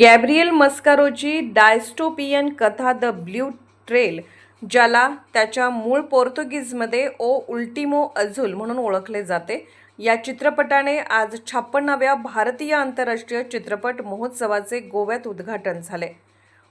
Gabriel मस्कारोची dystopian कथा the blue trail ज्याला त्याच्या मूळ पोर्तुगीजमध्ये ओ उल्टिमो अझुल म्हणून ओळखले जाते. या चित्रपटाने आज छप्पन्नाव्या भारतीय आंतरराष्ट्रीय चित्रपट महोत्सवाचे गोव्यात उद्घाटन झाले.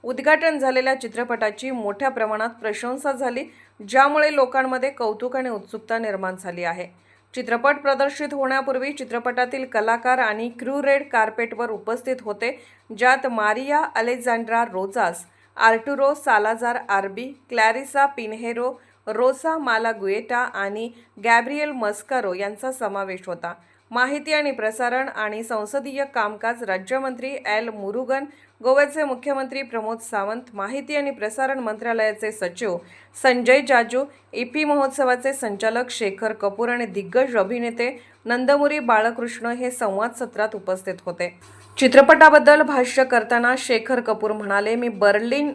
उद्घाटन झालेल्या चित्रपटाची मोठ्या प्रमाणात प्रशंसा झाली ज्यामुळे लोकांमध्ये कौतुक आणि उत्सुकता निर्माण झाली आहे. चित्रपट प्रदर्शित होण्यापूर्वी चित्रपटातील कलाकार आणि क्रू रेड कार्पेटवर उपस्थित होते ज्यात Maria Alexandra Rojas Arturo Salazar आर्बी Clarissa Pinheiro Rosa Malagueta आणि गॅब्रिएल मस्कारो यांचा समावेश होता. माहिती आणि प्रसारण आणि संसदीय कामकाज राज्यमंत्री एल मुरुगन गोव्याचे मुख्यमंत्री प्रमोद सावंत माहिती आणि प्रसारण मंत्रालयाचे सचिव संजय जाजू इपी महोत्सवाचे संचालक शेखर कपूर आणि दिग्गज अभिनेते नंदमुरी बाळकृष्ण हे संवाद सत्रात उपस्थित होते. चित्रपटाबद्दल भाष्य करताना शेखर कपूर म्हणाले मी बर्लिन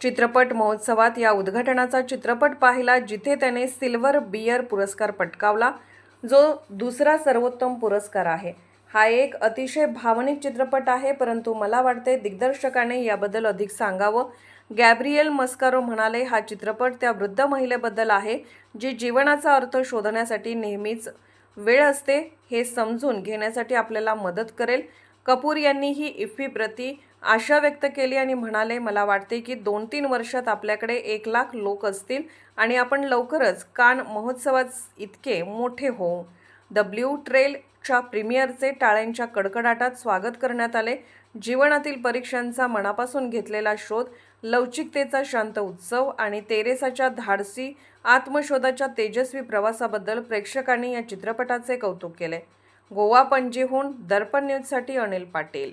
चित्रपट महोत्सवात या उद्घाटनाचा चित्रपट पाहिला जिथे त्याने सिल्वर बियर पुरस्कार पटकावला. जो दुसरा सर्वोत्तम पुरस्कार आहे. हा एक अतिशय भावनिक चित्रपट आहे परंतु मला वाटते दिग्दर्शकाने याबद्दल अधिक सांगावं. गॅब्रियल मस्कारो म्हणाले हा चित्रपट त्या वृद्ध महिलेबद्दल आहे जी जीवनाचा अर्थ शोधण्यासाठी नेहमीच वेळ असते. हे समजून घेण्यासाठी आपल्याला मदत करेल. कपूर यांनी ही इफ्फी प्रती आशा व्यक्त केली आणि म्हणाले मला वाटते की दोन तीन वर्षात आपल्याकडे एक लाख लोक असतील आणि आपण लवकरच कान महोत्सवात इतके मोठे होऊ. द ब्ल्यू ट्रेलच्या प्रीमियरचे टाळ्यांच्या कडकडाटात स्वागत करण्यात आले. जीवनातील परीक्षांचा मनापासून घेतलेला शोध लवचिकतेचा शांत उत्सव आणि तेरेसाच्या धाडसी आत्मशोधाच्या तेजस्वी प्रवासाबद्दल प्रेक्षकांनी या चित्रपटाचे कौतुक केले. गोवा पणजीहून दर्पण न्यूजसाठी अनिल पाटील.